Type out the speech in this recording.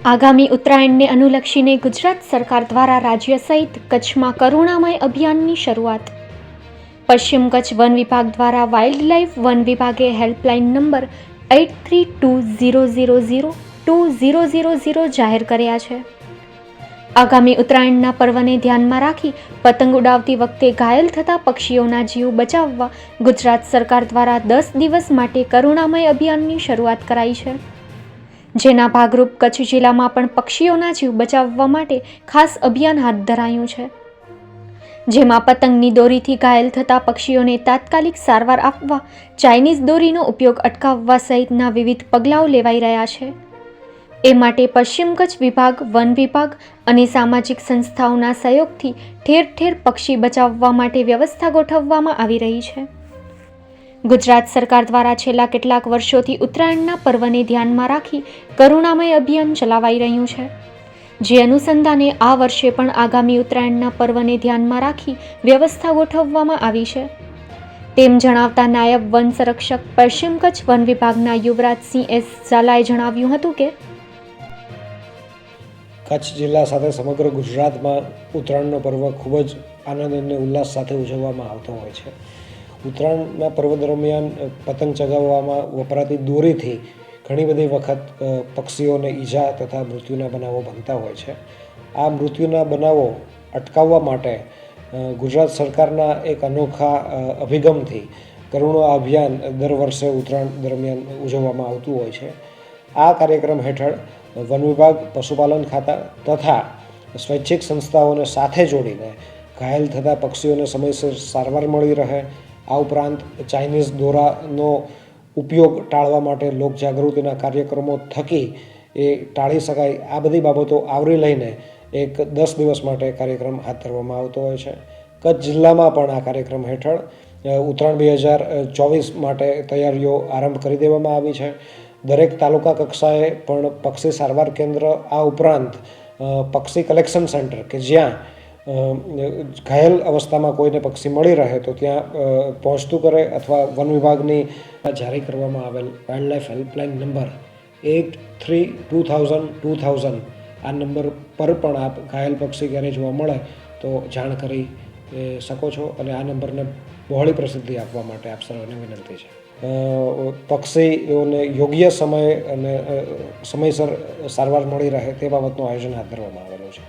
આગામી ઉત્તરાયણને અનુલક્ષીને ગુજરાત સરકાર દ્વારા રાજ્ય સહિત કચ્છમાં કરુણામય અભિયાનની શરૂઆત. પશ્ચિમ કચ્છ વન વિભાગ દ્વારા વાઇલ્ડ લાઇફ વન વિભાગે helpline number eight three two zero zero zero two zero zero zero જાહેર કર્યા છે. આગામી ઉત્તરાયણના પર્વને ધ્યાનમાં રાખી પતંગ ઉડાવતી વખતે ઘાયલ થતા પક્ષીઓના જીવ બચાવવા ગુજરાત સરકાર દ્વારા દસ દિવસ માટે કરુણામય અભિયાનની શરૂઆત કરાઈ છે. જેના ભાગરૂપ કચ્છ જિલ્લામાં પણ પક્ષીઓના જીવ બચાવવા માટે ખાસ અભિયાન હાથ ધરાયું છે. જેમાં પતંગની દોરીથી ઘાયલ થતા પક્ષીઓને તાત્કાલિક સારવાર આપવા, ચાઇનીઝ દોરીનો ઉપયોગ અટકાવવા સહિતના વિવિધ પગલાઓ લેવાઈ રહ્યા છે. એ માટે પશ્ચિમ કચ્છ વિભાગ, વન વિભાગ અને સામાજિક સંસ્થાઓના સહયોગથી ઠેર ઠેર પક્ષી બચાવવા માટે વ્યવસ્થા ગોઠવવામાં આવી રહી છે. ગુજરાત સરકાર દ્વારા છેલ્લા કેટલાક વર્ષોથી ઉત્તરાયણના પર્વને ધ્યાનમાં રાખી કરુણામય અભિયાન ચલાવાઈ રહ્યું છે. જે અનુસંધાને આ વર્ષે પણ આગામી ઉત્તરાયણના પર્વને ધ્યાનમાં રાખી વ્યવસ્થા ગોઠવવામાં આવી છે. તેમ જણાવતા નાયબ વન સંરક્ષક પશ્ચિમ કચ્છ વન વિભાગના યુવરાજસિંહ એસ ઝાલાએ જણાવ્યું હતું કે કચ્છ જિલ્લા સાથે સમગ્ર ગુજરાતમાં ઉત્તરાયણનો પર્વ ખૂબ જ આનંદ અને ઉલ્લાસ સાથે ઉજવવામાં આવતો હોય છે. ઉત્તરાયણના પર્વ દરમિયાન પતંગ ચગાવવામાં વપરાતી દોરીથી ઘણી બધી વખત પક્ષીઓને ઈજા તથા મૃત્યુના બનાવો બનતા હોય છે. આ મૃત્યુના બનાવો અટકાવવા માટે ગુજરાત સરકારના એક અનોખા અભિગમથી કરુણો અભિયાન દર વર્ષે ઉત્તરાયણ દરમિયાન ઉજવવામાં આવતું હોય છે. આ કાર્યક્રમ હેઠળ વન વિભાગ, પશુપાલન ખાતા તથા સ્વૈચ્છિક સંસ્થાઓને સાથે જોડીને ઘાયલ થતા પક્ષીઓને સમયસર સારવાર મળી રહે આ ઉપરાંત ચાઇનીઝ દોરાનો ઉપયોગ ટાળવા માટે લોકજાગૃતિના કાર્યક્રમો થકી એ ટાળી શકાય. આ બધી બાબતો આવરી લઈને એક દસ દિવસ માટે કાર્યક્રમ હાથ ધરવામાં આવતો હોય છે. કચ્છ જિલ્લામાં પણ આ કાર્યક્રમ હેઠળ ઉત્તરાયણ બે હજાર ચોવીસ માટે તૈયારીઓ આરંભ કરી દેવામાં આવી છે. દરેક તાલુકા કક્ષાએ પણ પક્ષી સારવાર કેન્દ્ર આ ઉપરાંત પક્ષી કલેક્શન સેન્ટર કે જ્યાં ઘાયલ અવસ્થામાં કોઈને પક્ષી મળી રહે તો ત્યાં પહોંચતું કરે અથવા વન વિભાગની જારી કરવામાં આવેલ wild life helpline number eight three two thousand two thousand આ નંબર પર પણ આપ ઘાયલ પક્ષી ક્યારે જોવા મળે તો જાણ કરી શકો છો અને આ નંબરને બહોળી પ્રસિદ્ધિ આપવા માટે આપ સર્વને વિનંતી છે. પક્ષીઓને યોગ્ય સમય અને સમયસર સારવાર મળી રહે તે બાબતનું આયોજન હાથ ધરવામાં આવેલું છે.